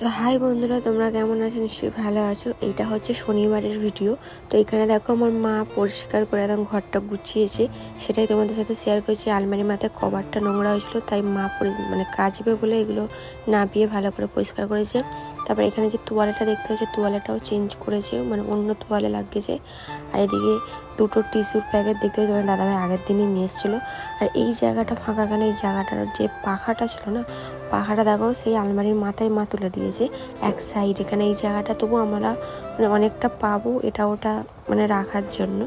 তো হাই বন্ধুরা, তোমরা কেমন আছো? নিশ্চয়ই ভালো আছো। এইটা হচ্ছে শনিবারের ভিডিও। তো এখানে দেখো আমার মা পরিষ্কার করে একদম ঘরটা গুছিয়েছে। সেটাই তোমাদের সাথে শেয়ার করেছি। আলমারি মাথায় কভারটা নোংরা হয়েছিল, তাই মা মানে কাচবে বলে এগুলো নাপিয়ে ভালো করে পরিষ্কার করেছে। তারপর এখানে যে তোয়ালেটা দেখতে হচ্ছে তোয়ালেটাও চেঞ্জ করেছে মানে অন্য তোয়ালে লাগিয়েছে। আর এদিকে দুটো টিস্যুর প্যাকেট দেখতে হচ্ছে তোমার দাদাভাই আগের দিনই নিয়ে এসেছিল। আর এই জায়গাটা ফাঁকা কেন? এই জায়গাটার যে পাখাটা ছিল না, পাখাটা দেখো, সেই আলমারির মাথায় মা তুলে দিয়েছে, এক সাইড এখানে। এই জায়গাটা তবু আমরা মানে অনেকটা পাবো, এটা ওটা মানে রাখার জন্য।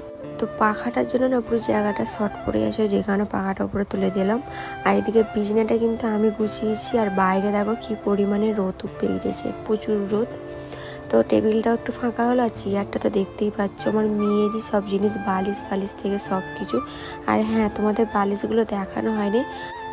তো পাখাটার জন্য না পুরো জায়গাটা শর্ট পড়ে গেছে যেখানে পাখাটা উপরে তুলে দিলাম। আর এদিকে বিছনাটা কিন্তু আমি গুছিয়েছি, আর বাইরে দেখো কি পরিমাণে রোদ পেয়েছে প্রচুর রোদ। তো টেবিলটাও একটু ফাঁকা হলো আর চেয়ারটা তো দেখতেই পাচ্ছ, আমার মেয়েরই সব জিনিস, বালিশ বালিশ থেকে সব কিছু আর হ্যাঁ তোমাদের বালিশগুলো দেখানো হয়নি।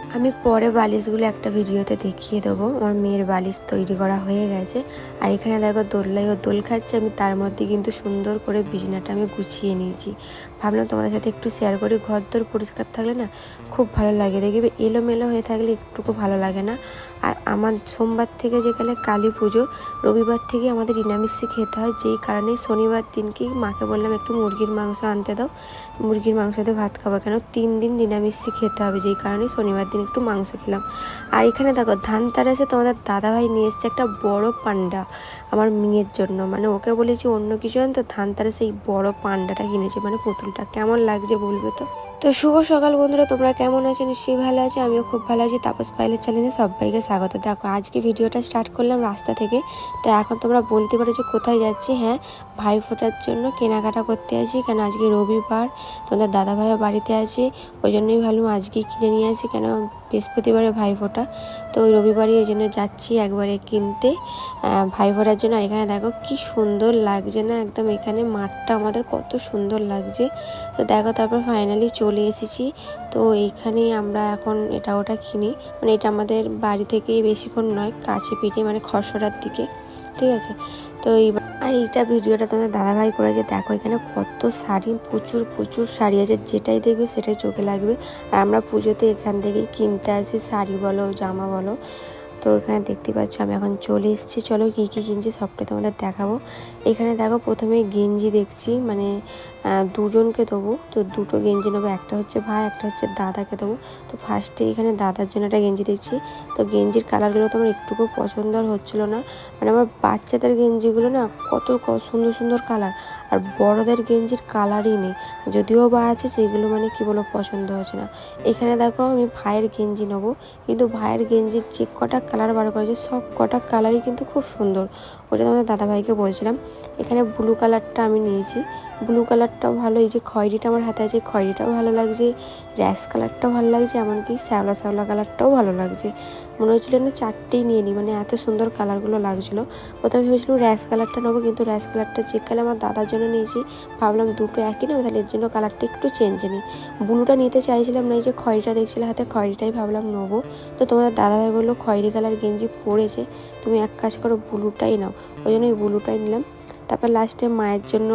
আমি পরে বালিশগুলো একটা ভিডিওতে দেখিয়ে দেবো। আমার মেয়ের বালিশ তৈরি করা হয়ে গেছে। আর এখানে দেখো দোল্লাই ও দোল খাচ্ছে। আমি তার মধ্যে কিন্তু সুন্দর করে বিছনাটা আমি গুছিয়ে নিয়েছি। ভাবলাম তোমাদের সাথে একটু শেয়ার করি। ঘর দোর পরিষ্কার থাকলে না খুব ভালো লাগে। দেখবে এলোমেলো হয়ে থাকলে একটুকু ভালো লাগে না। আর আমার সোমবার থেকে যেখানে কালী পুজো, রবিবার থেকে আমাদের নিরামিষই খেতে হয়। যেই কারণে শনিবার দিনকেই মাকে বললাম, একটু মুরগির মাংস আনতে দাও। মুরগির মাংস দিয়ে ভাত খাব কেন? তিন দিন নিরামিষই খেতে হবে। যেই কারণে শনিবার দিন একটু মাংস খেলাম। আর এখানে দেখো ধান তারাসে তোমাদের দাদাভাই নিয়ে এসছে একটা বড় পান্ডা আমার মেয়ের জন্য। মানে ওকে বলেছি অন্য কিছু আনতো ধান তারাসে এই বড় পান্ডাটা কিনেছে মানে পুতুলটা। কেমন লাগছে বলবে তো? তো শুভ সকাল বন্ধুরা, তোমরা কেমন আছো? নিশ্চয়ই ভালো আছো, আমিও খুব ভালো আছি। তাপস পাইলের চ্যানেলে সবাইকে স্বাগত। দেখো, আজকে ভিডিওটা স্টার্ট করলাম রাস্তা থেকে। তো এখন তোমরা বলতে পারো যে কোথায় যাচ্ছি হ্যাঁ? ভাই ফোটার জন্য কেনাকাটা করতে আছি। কেন আজকে রবিবার, তোমাদের দাদা ভাইও বাড়িতে আছে। ওই জন্যই ভাবলাম আজকেই কিনে নিয়ে আসি। কেন বৃহস্পতিবারে ভাই ফোটা তো ওই রবিবারই ওই জন্য যাচ্ছি একবারে কিনতে। আহ, ভাই ফোটার জন্য আর এখানে দেখো কি সুন্দর লাগছে না? একদম এখানে মাঠটা আমাদের কত সুন্দর লাগছে। তো দেখো তারপর ফাইনালি চলে এসেছি। তো এইখানেই আমরা এখন এটা ওটা কিনি। মানে এটা আমাদের বাড়ি থেকেই বেশিক্ষণ নয় কাছে পিঠে মানে খসড়ার দিকে। ঠিক আছে? তো এই আর এইটা ভিডিওটা তোমাদের দাদাভাই করেছে। দেখো, এখানে কত শাড়ি, প্রচুর প্রচুর শাড়ি আছে। যেটাই দেখবে সেটাই চোখে লাগবে। আর আমরা পুজোতে এখান থেকে কিনতে আসি শাড়ি বলো, জামা বলো। তো এখানে দেখতে পাচ্ছ, আমি এখন চলে এসেছি। চলো কী কী কিনছি সবটাই তোমাদের দেখাবো। এখানে দেখো প্রথমে গেঞ্জি দেখছি। মানে দুজনকে দেবো। তো দুটো গেঞ্জি নেব, একটা হচ্ছে ভাই, একটা হচ্ছে দাদাকে দেবো। তো ফার্স্টে এখানে দাদার জন্য একটা গেঞ্জি দিচ্ছি। তো গেঞ্জির কালারগুলো তো আমার একটুকু পছন্দ আর হচ্ছিল না। মানে আমার বাচ্চাদের গেঞ্জিগুলো না কত সুন্দর সুন্দর কালার আর বড়দের গেঞ্জির কালারই নেই। যদিও বা আছে সেইগুলো মানে কি বলো পছন্দ হচ্ছে না। এখানে দেখো আমি ভাইয়ের গেঞ্জি নেব, কিন্তু ভাইয়ের গেঞ্জির যে কটা কালার বার করেছে, সব কটা কালারই কিন্তু খুব সুন্দর। ওটা তোমাদের দাদাভাইকে বলছিলাম। এখানে ব্লু কালারটা আমি নিয়েছি। ব্লু কালারটাও ভালো, এই যে খয়েরিটা আমার হাতে আছে, খয়েরিটাও ভালো লাগছে, র্যাশ কালারটাও ভালো লাগছে, এমনকি শ্যাওলা শ্যাওলা কালারটাও ভালো লাগছে। মনে হচ্ছিল না চারটেই নিয়ে নিই মানে এত সুন্দর কালারগুলো লাগছিল। প্রথমে ভেবেছিলাম র্যাশ কালারটা নেব, কিন্তু র্যাশ কালারটা চেক কালে আমার দাদার জন্য নিয়েছি। ভাবলাম দুটো একই নেব, তাহলে এর জন্য কালারটা একটু চেঞ্জ নিই ব্লুটা নিতে চাইছিলাম না, এই যে খয়েরিটা দেখছিলে হাতে, খয়েরিটাই ভাবলাম নেব। তো তোমাদের দাদাভাই বলল, খয়েরি কালার গেঞ্জি পরেছে, তুমি এক কাজ করো, ব্লুটাই নাও। ওই জন্য ওই ব্লুটাই নিলাম। তারপর লাস্টে মায়ের জন্য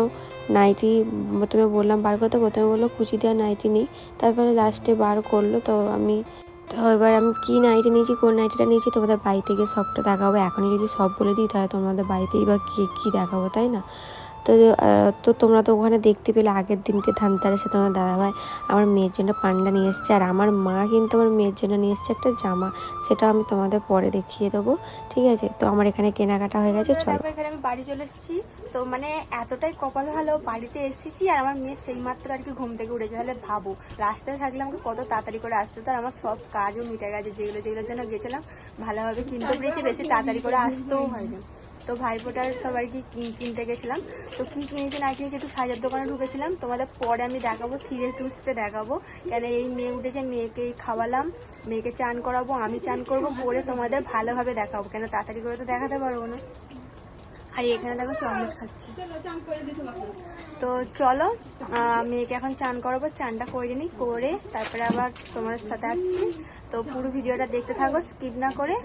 নাইটি, প্রথমে বললাম বার করতে, প্রথমে বলল কুচি দেওয়া নাইটি নেই। তারপরে লাস্টে বার করল, তো আমি, তো এবার আমি কী নাইটি নিয়েছি, কোন নাইটিটা নিয়েছি, তোমাদের বাড়িতে গিয়ে সবটা দেখাবো। এখনই যদি সব বলে দিই, তাহলে তোমাদের বাড়িতেই বা কে কী দেখাবো, তাই না? তো তো তোমরা তো ওখানে দেখতে পেলে আগের দিনকে ধানতারেসে তোমার দাদাভাই আমার মেয়ের জন্য পান্ডা নিয়ে এসছে। আর আমার মা কিন্তু আমার মেয়ের জন্য নিয়ে এসছে একটা জামা সেটা আমি তোমাদের পরে দেখিয়ে দেবো, ঠিক আছে? তো আমার এখানে কেনাকাটা হয়ে গেছে, চলো। এখানে আমি বাড়ি চলে এসেছি। তো মানে এতটাই কপাল ভালো, বাড়িতে এসেছি আর আমার মেয়ে সেই মাত্র আর কি ঘুম থেকে উঠেছে। তাহলে ভাবো, রাস্তায় থাকলে আমাকে কত তাড়াতাড়ি করে আসতে। তো আমার সব কাজও মিটে গেছে, যেগুলো, যেগুলোর জন্য গেছিলাম, ভালোভাবে কিনতে পেরেছি, বেশি তাড়াতাড়ি করে আসতেও হয়নি। তো ভাইফোঁটার সব আর কি কিনতে গেছিলাম। তো কি কিনেছি না কিনেছি একটু সাজার দোকানে ঢুকেছিলাম। তোমাদের পরে আমি দেখাবো সিরিয়াস টুসতে দেখাবো। কেন এই মেয়ে উঠেছে মেয়েকে খাওয়ালাম। মেয়েকে চান করাবো, আমি চান করব পরে তোমাদের ভালোভাবে দেখাবো। কেন তাড়াতাড়ি করে তো দেখাতে পারব না। আর এখানে দেখো চকলেট খাচ্ছে। তো চলো মেয়েকে এখন চান করাবো, চানটা করে নিই, করে তারপরে আবার তোমার সাথে আসছি। তো পুরো ভিডিওটা দেখতে থাকো স্কিপ না করে।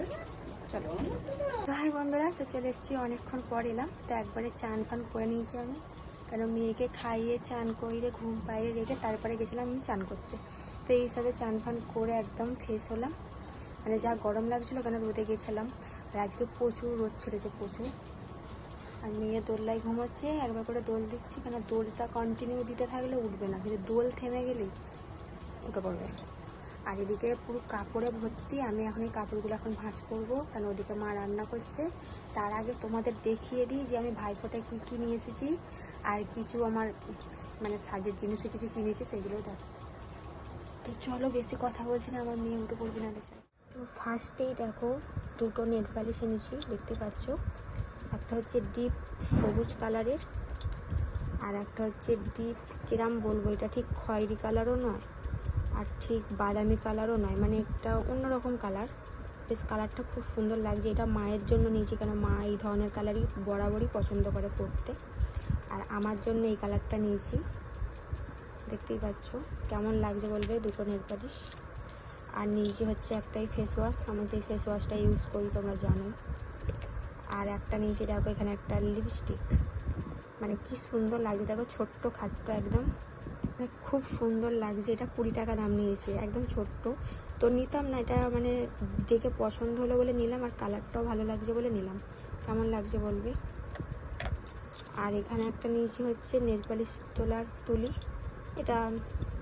চলো। তো বন্ধুরা তো চলে এসেছি, অনেকক্ষণ পর এলাম। তো একবারে চান ফান করে নিয়েছি আমি। কারণ মেয়েকে খাইয়ে, চান করিয়ে, ঘুম পাইয়ে রেখে তারপরে গেছিলাম আমি চান করতে। তো এই হিসাবে চান ফান করে একদম ফ্রেশ হলাম। মানে যা গরম লাগছিল কেন রোদে গেছিলাম। আর আজকে প্রচুর রোদ ছেড়েছে, প্রচুর। আর মেয়ে দোল্লায় ঘুমাচ্ছে, একবার করে দোল দিচ্ছি। কেন দোলটা কন্টিনিউ দিতে থাকলে উঠবে না। কিন্তু দোল থেমে গেলেই উঠে পড়বে আর এদিকে পুরো কাপড়ে ভর্তি। আমি এখন এই কাপড়গুলো এখন ভাঁজ করব। কারণ ওদিকে মা রান্না করছে। তার আগে তোমাদের দেখিয়ে দিই যে আমি ভাইফোঁটায় কী কী নিয়ে এসেছি। আর কিছু আমার মানে সাজের জিনিসে কিছু কিনেছি, সেগুলো দেখো। তো চলো বেশি কথা বলছি না, আমার মেয়ে উঠে পড়বে না তো ফার্স্টেই দেখো, দুটো নেট পালিশ এনেছি, দেখতে পাচ্ছ? একটা হচ্ছে ডিপ সবুজ কালারের, আর একটা হচ্ছে ডিপ কিরাম বলব, এটা ঠিক খয়েরি কালারও নয়। আর ঠিক বাদামি কালারও নয় মানে একটা অন্যরকম কালার। বেশ কালারটা খুব সুন্দর লাগছে, এটা মায়ের জন্য নিয়েছি কেন মা এই ধরনের কালারই বরাবরই পছন্দ করে পরতে। আর আমার জন্য এই কালারটা নিয়েছি। দেখতেই পাচ্ছ, কেমন লাগছে বলবে দুটো নেল পালিশ আর নিয়েছি হচ্ছে একটাই ফেস ওয়াশ আমি তো এই ফেস ওয়াশটা ইউজ করি, তোমরা জানো। আর একটা নিয়েছি, দেখো এখানে একটা লিপস্টিক মানে কি সুন্দর লাগছে, দেখো ছোট্ট খাট্ট একদম। মানে খুব সুন্দর লাগছে। এটা কুড়ি টাকা দাম নিয়েছে, একদম ছোট্ট। তো নিতাম না, এটা মানে দেখে পছন্দ হলো বলে নিলাম আর কালারটাও ভালো লাগছে বলে নিলাম। কেমন লাগছে বলবে? আর এখানে একটা নিয়েছি হচ্ছে নেল পালিশ তোলার তুলি। এটা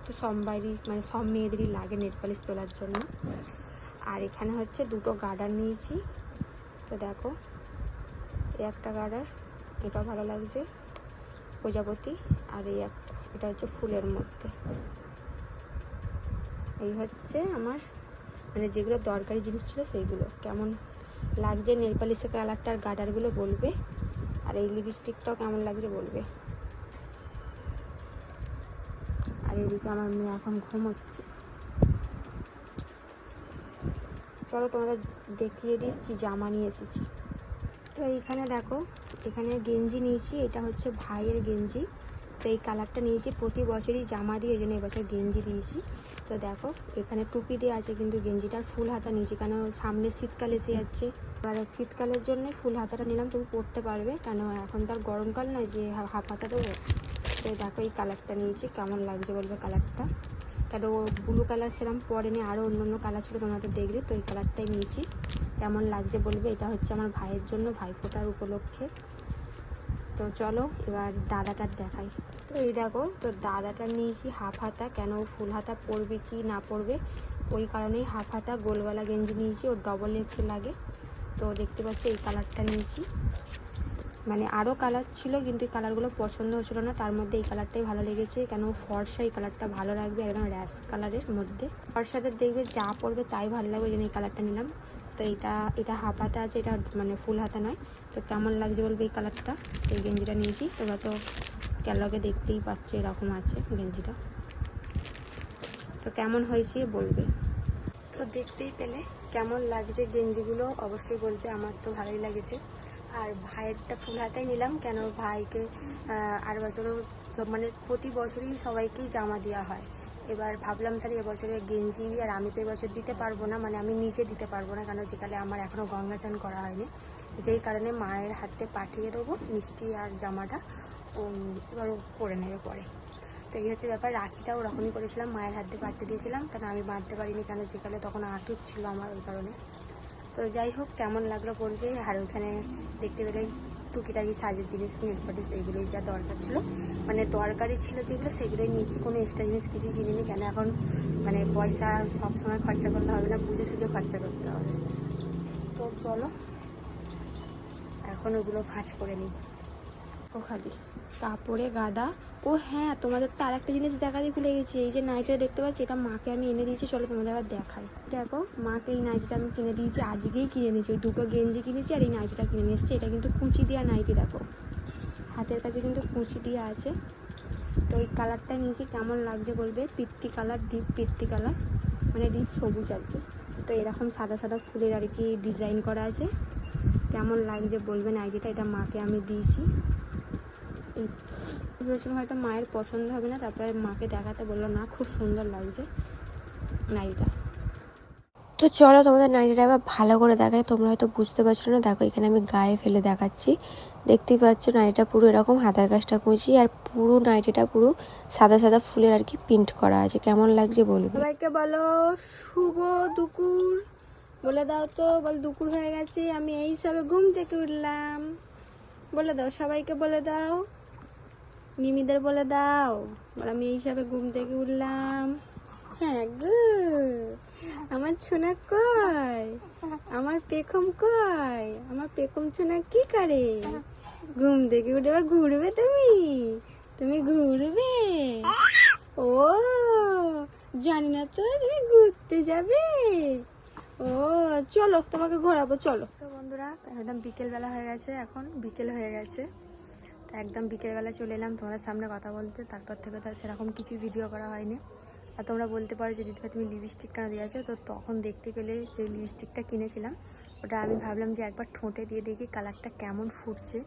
তো সবারই মানে সব মেয়েদেরই লাগে নেল পালিশ তোলার জন্য। আর এখানে হচ্ছে দুটো গার্ডার নিয়েছি। তো দেখো, এই একটা গার্ডার, এটাও ভালো লাগছে। প্রজাপতি, আর এই একটা। এটা হচ্ছে ফুলের মধ্যে। এই হচ্ছে আমার মানে যেগুলো দরকারি জিনিস ছিল সেইগুলো। কেমন লাগছে নেল পালিশের কালারটার গার্ডারগুলো বলবে, আর এই লিপস্টিকটাও কেমন লাগছে বলবে। আর এদিকে আমার মেয়ে এখন ঘুমোচ্ছে। চলো তোমরা দেখিয়ে দিই কি জামা নিয়ে এসেছি। তো এইখানে দেখো, এখানে গেঞ্জি নিয়েছি, এটা হচ্ছে ভাইয়ের গেঞ্জি। তো এই কালারটা নিয়েছি। প্রতি বছরই জামা দিয়ে জন্য এবছর গেঞ্জি দিয়েছি। তো দেখো, এখানে টুপি দিয়ে আছে কিন্তু গেঞ্জিটার ফুল হাতা নিয়েছি। কেন সামনে শীতকাল এসে যাচ্ছে। এবার শীতকালের জন্য ফুল হাতাটা নিলাম, তুমি পরতে পারবে। কেন এখন তার গরমকাল নয় যে হাফ হাতা দেবো। তো দেখো এই কালারটা নিয়েছি, কেমন লাগছে বলবে কালারটা? কেন ব্লু কালার সেরকম পরেনি আরও অন্য অন্য কালার ছিল তোমাদের দেখলে। তো এই কালারটাই নিয়েছি। কেমন লাগছে বলবে? এটা হচ্ছে আমার ভাইয়ের জন্য, ভাইফোঁটার উপলক্ষে। তো চলো, এবার দাদাটার দেখাই। তো এই দেখো, তো দাদাটা নিয়েছি হাফ হাতা, কেন ফুল হাতা পরবে কি না পরবে, ওই কারণেই হাফ হাতা গোলগলা গেঞ্জি নিয়েছি, ওর ডবল এক্স লাগে। তো দেখতে পাচ্ছি, এই কালারটা নিয়েছি। মানে আরও কালার ছিল, কিন্তু এই কালারগুলো পছন্দ হচ্ছিল না, তার মধ্যে এই কালারটাই ভালো লেগেছে। কেন ফর্সা এই কালারটা ভালো লাগবে একদম র্যাশ কালারের মধ্যে। ফর্সাদের দেখবে যা পরবে তাই ভালো লাগবে, ওই জন্য এই কালারটা নিলাম। তো এটা এটা হাফ হাতা আছে, এটা মানে ফুল হাতা নয়। তো কেমন লাগছে বলবে এই কালারটা এই গেঞ্জিটা নিয়েছি। তোমরা তো ক্যালগে দেখতেই পাচ্ছ এরকম আছে গেঞ্জিটা। তো কেমন হয়েছে বলবে? তো দেখতেই পেলে। কেমন লাগছে গেঞ্জিগুলো? অবশ্যই বলবে, আমার তো ভালোই লাগেছে। আর ভাইয়েরটা ফুল হাতাই নিলাম, কেন ভাইকে আর বছরও মানে প্রতি বছরই সবাইকেই জামা দেওয়া হয়। এবার ভাবলাম তাহলে এবছরে গেঞ্জি আর আমি তো এবছর দিতে পারব না মানে আমি নিজে দিতে পারব না, কেন যেকালে আমার এখনও গঙ্গা চান করা হয়নি। যেই কারণে মায়ের হাতে পাঠিয়ে দেবো মিষ্টি আর জামাটা ও এবার পরে নেবে পরে। তো এই হচ্ছে ব্যাপার, রাখিটাও ওরকমই করেছিলাম, মায়ের হাতে পাঠিয়ে দিয়েছিলাম কারণ আমি বাঁধতে পারিনি কেন যেকালে তখন আটক ছিল আমার ওই কারণে। তো যাই হোক, কেমন লাগল বলবে, আর ওখানে দেখতে পেলে টুকিটাকি সাজের জিনিস নেলপাটিস এইগুলোই যা দরকার ছিল। মানে দরকারি ছিল যেগুলো, সেগুলোই নিয়েছি, কোনো এক্সট্রা জিনিস কিছুই কিনিনি, কেন এখন মানে পয়সা সব সময় খরচা করলে হবে না, বুঝে সুঝে খরচা করতে হবে। তো চলো এখন ওগুলো ভাঁজ করে নিই। ও খালি। তারপরে গাদা। ও হ্যাঁ তোমাদের তো আরেকটা জিনিস দেখাতে ভুলে গেছি। এই যে নাইটিটা দেখতে পাচ্ছি, এটা মাকে আমি এনে দিয়েছি, চলো তোমাদের আবার দেখাই। দেখো, মাকে এই নাইটিটা আমি কিনে দিয়েছি, আজকেই কিনে নিয়েছি। ওই দুটো গেঞ্জি কিনেছি আর এই নাইটিটা কিনে নিয়ে এসেছি। এটা কিন্তু কুচি দেওয়া নাইটি, দেখো। হাতের কাছে কিন্তু কুচি দেওয়া আছে। তো এই কালারটা নিয়েছি, কেমন লাগছে বলবে? পিত্তি কালার, ডিপ পিত্তি কালার মানে ডিপ সবুজ আর কি। তো এরকম সাদা সাদা ফুলের আর কি ডিজাইন করা আছে। কেমন লাগছে বলবেন আইডিটা এটা মাকে আমি দিয়েছি। ভেবেছিলাম হয়তো মায়ের পছন্দ হবে না তারপরে মাকে দেখাতে বলল না খুব সুন্দর লাগছে নাইটা তো চলো তোমাদের নাইটিটা এবার ভালো করে দেখায় তোমরা হয়তো বুঝতে পারছ না। দেখো এখানে আমি গায়ে ফেলে দেখাচ্ছি। দেখতেই পাচ্ছ নাইটিটা পুরো এরকম হাতার কাজটা কুচি আর পুরো নাইটিটা পুরো সাদা সাদা ফুলের আর কি প্রিন্ট করা আছে। কেমন লাগছে বলবে? সবাইকে বলো শুভ দুপুর। বলে দাও তো, বল দুপুর হয়ে গেছে, আমি এই সবে ঘুম থেকে উঠলাম। বলে দাও, সবাইকে বলে দাও। মিমিদের বলে দাও, বল আমি এই সবে ঘুম থেকে উঠলাম। হ্যাঁ গো, আমার ছোনা কয় আমার পেখম কয় আমার পেখম ছোনা কি করে? ঘুম থেকে উঠে এবার ঘুরবে তুমি? তুমি ঘুরবে? ও, জানি না তো তুমি ঘুরতে যাবে। ও, চলো, তোমাকে ঘোরাবো, চলো। তো বন্ধুরা, একদম বিকেল বেলা হয়ে গেছে এখন, বিকেল হয়ে গেছে। তো একদম বিকেলবেলা চলে এলাম তোমাদের সামনে কথা বলতে, তারপর থেকে তো সেরকম কিছু ভিডিও করা হয়নি। আর তোমরা বলতে পারো যে দিদিভাই, তুমি লিপস্টিক কেন দিয়েছ? তো তখন দেখতে পেলে যে লিপস্টিকটা কিনেছিলাম, ওটা আমি ভাবলাম যে একবার ঠোঁটে দিয়ে দেখি কালারটা কেমন ফুটছে।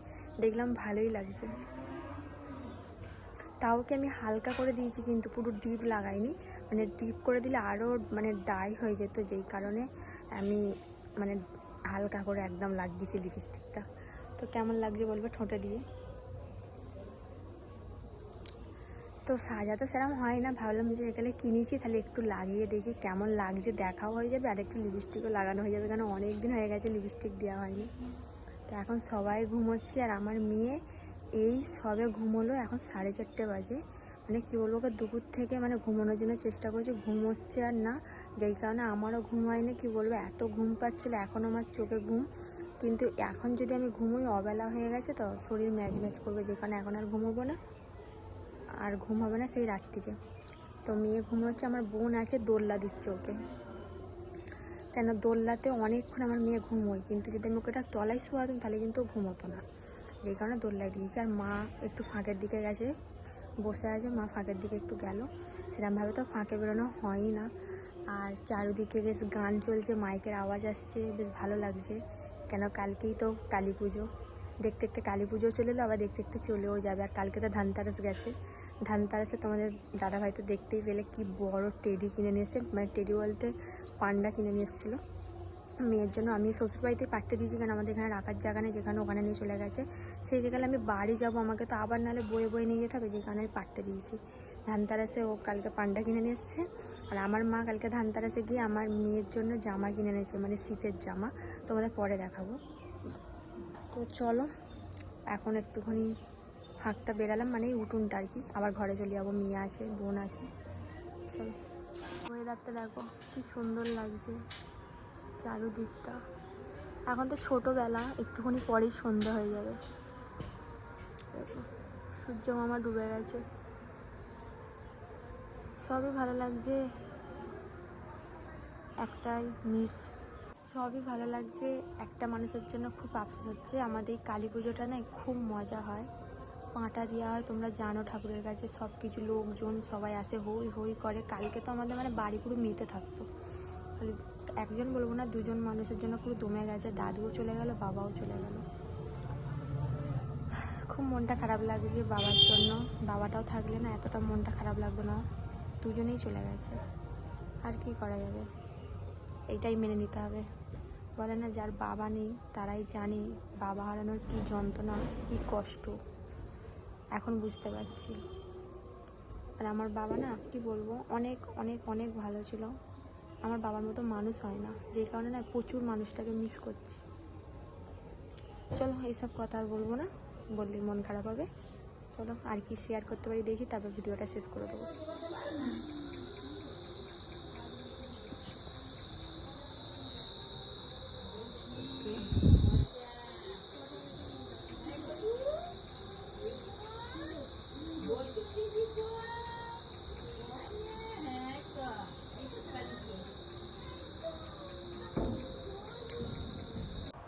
দেখলাম ভালোই লাগছে। তাও কি আমি হালকা করে দিয়েছি কিন্তু পুরো ডিপ লাগাইনি। মানে ডিপ করে দিলে আরও মানে ডাই হয়ে যেত, যেই কারণে আমি মানে হালকা করে একদম লাগিয়েছি লিপস্টিকটা তো কেমন লাগছে বলবে ঠোঁটে দিয়ে? তো সাজা তো সেরকম হয় না, ভাবলাম যে এখানে কিনেছি, তাহলে একটু লাগিয়ে দেখি কেমন লাগছে, দেখাও হয়ে যাবে, আর একটু লিপস্টিকও লাগানো হয়ে যাবে, কারণ অনেক দিন হয়ে গেছে লিপস্টিক দেওয়া হয়নি। তো এখন সবাই ঘুমোচ্ছে, আর আমার মেয়ে এই সবে ঘুমোলো, এখন সাড়ে চারটে বাজে। মানে কী বলব, ওকে দুপুর থেকে মানে ঘুমানোর জন্য চেষ্টা করছে ঘুমোচ্ছে আর না। যেই কারণে আমারও ঘুম হয়নি, কী বলব, এত ঘুম পাচ্ছিলো, এখন আমার চোখে ঘুম। কিন্তু এখন যদি আমি ঘুমোই, অবেলা হয়ে গেছে তো, শরীর ম্যাচ ম্যাচ করবে, যে কারণে এখন আর ঘুমোবো না। আর ঘুম হবে না সেই রাত্রিরে তো মেয়ে ঘুমোচ্ছে, আমার বোন আছে, দোল্লা দিচ্ছে ওকে। কেন, দোল্লাতে অনেকক্ষণ আমার মেয়ে ঘুমোয়, কিন্তু যদি আমি ওকে একটা তলায় শোয়াতাম, তাহলে কিন্তু ঘুমোতো না। যেই কারণে দোল্লায় দিয়েছি। আর মা একটু ফাঁকের দিকে গেছে বসে আছে, মা ফাঁকের দিকে একটু গেল। সেরকমভাবে তো ফাঁকে বেরোনো হয়ই না। আর চারিদিকে বেশ গান চলছে, মাইকের আওয়াজ আসছে, বেশ ভালো লাগছে। কেন কালকেই তো কালী পুজো। দেখতে দেখতে কালী পুজো চলে এলো, আবার দেখতে দেখতে চলেও যাবে। আর কালকে তো ধানতারাস গেছে। ধানতারাসে তোমাদের দাদাভাই তো দেখতেই পেলে, কি বড় টেডি কিনে নিয়ে মানে টেডি বলতে পান্ডা কিনে নিয়ে এসেছিল। মেয়ের জন্য, আমি শ্বশুরবাড়িতে পাঠিয়ে দিয়েছি কারণ আমাদের এখানে রাখার জায়গা নেই, যেখানে ওখানে নিয়ে চলে গেছে। সেই জায়গায় আমি বাড়ি যাব, আমাকে তো আবার নাহলে বয়ে বয়ে নিয়ে যেতে হবে যেখানে আমি পাঠিয়ে দিয়েছি। ধানতেরাসে ও কালকে পান্ডা কিনে নিয়ে এসছে, আর আমার মা কালকে ধানতেরাসে গিয়ে আমার মেয়ের জন্য জামা কিনে এনেছে মানে শীতের জামা। তোমাদের পরে দেখাবো। তো চলো, এখন একটুখানি ফাঁকটা বেরালাম মানে উঠুনটা আর কি। আবার ঘরে চলে যাব, মেয়ে আছে, বোন আছে। চলো। ওয়েদারটা দেখো, কি সুন্দর লাগছে। চারুদিকটা এখন তো ছোটোবেলা, একটুখানি পরেই সন্ধ্যা হয়ে যাবে। সূর্য মামা ডুবে গেছে। সবই ভালো লাগছে? একটাই মিস সবই ভালো লাগছে, একটা মানুষের জন্য খুব আফসোস হচ্ছে। আমাদের এই কালী পুজোটা না, খুব মজা হয়। পাঁটা দেওয়া হয়, তোমরা জানো ঠাকুরের কাছে সব কিছু লোকজন সবাই আসে, হই হই করে। কালকে তো আমাদের মানে বাড়ি পুরো মেতে থাকতো। একজন বলব না, দুজন মানুষের জন্য পুরো দমে গেছে, দাদুও চলে গেল, বাবাও চলে গেল। খুব মনটা খারাপ লাগছে বাবার জন্য। বাবাটাও থাকলে না এতটা মনটা খারাপ লাগতো না। দুজনেই চলে গেছে। আর কি করা যাবে? এটাই মেনে নিতে হবে। বলে না, যার বাবা নেই, তারাই জানে বাবা হারানোর কী যন্ত্রণা, কী কষ্ট। এখন বুঝতে পারছি। আর আমার বাবা না, কি বলব, অনেক অনেক অনেক ভালো ছিল। আমার বাবার মতো মানুষ হয় না, যে কারণে না প্রচুর মানুষটাকে মিস করছি। চলো, এইসব কথা আর বলব না, বললে মন খারাপ হবে। চলো, আর কি শেয়ার করতে পারি দেখি, তারপর ভিডিওটা শেষ করে দেবো।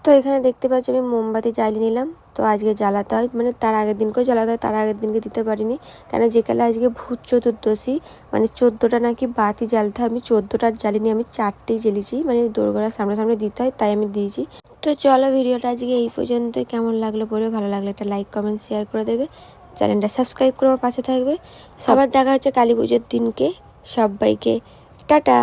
তো এখানে দেখতে পাচ্ছি আমি মোমবাতি জ্বালিয়ে নিলাম। তো আজকে জ্বালাতে হয় মানে তার আগের দিনকেও জ্বালাতে হয়, তার আগের দিনকে দিতে পারিনি। কেন যেকালে আজকে ভূত চতুর্দশী মানে চোদ্দোটা নাকি বাতি জ্বালতে হয়, আমি চোদ্দোটার জ্বালিনি, আমি চারটেই জ্বেলেছি মানে দোরগোড়ার সামনে সামনে দিতে হয়, তাই আমি দিয়েছি। তো চলো ভিডিওটা আজকে এই পর্যন্ত, কেমন লাগল বলে ভালো লাগলে একটা লাইক কমেন্ট শেয়ার করে দেবে। চ্যানেলটা সাবস্ক্রাইব করে আমার পাশে থাকবে। সবার দেখা হচ্ছে কালী পুজোর দিনকে, সবাইকে, টাটা।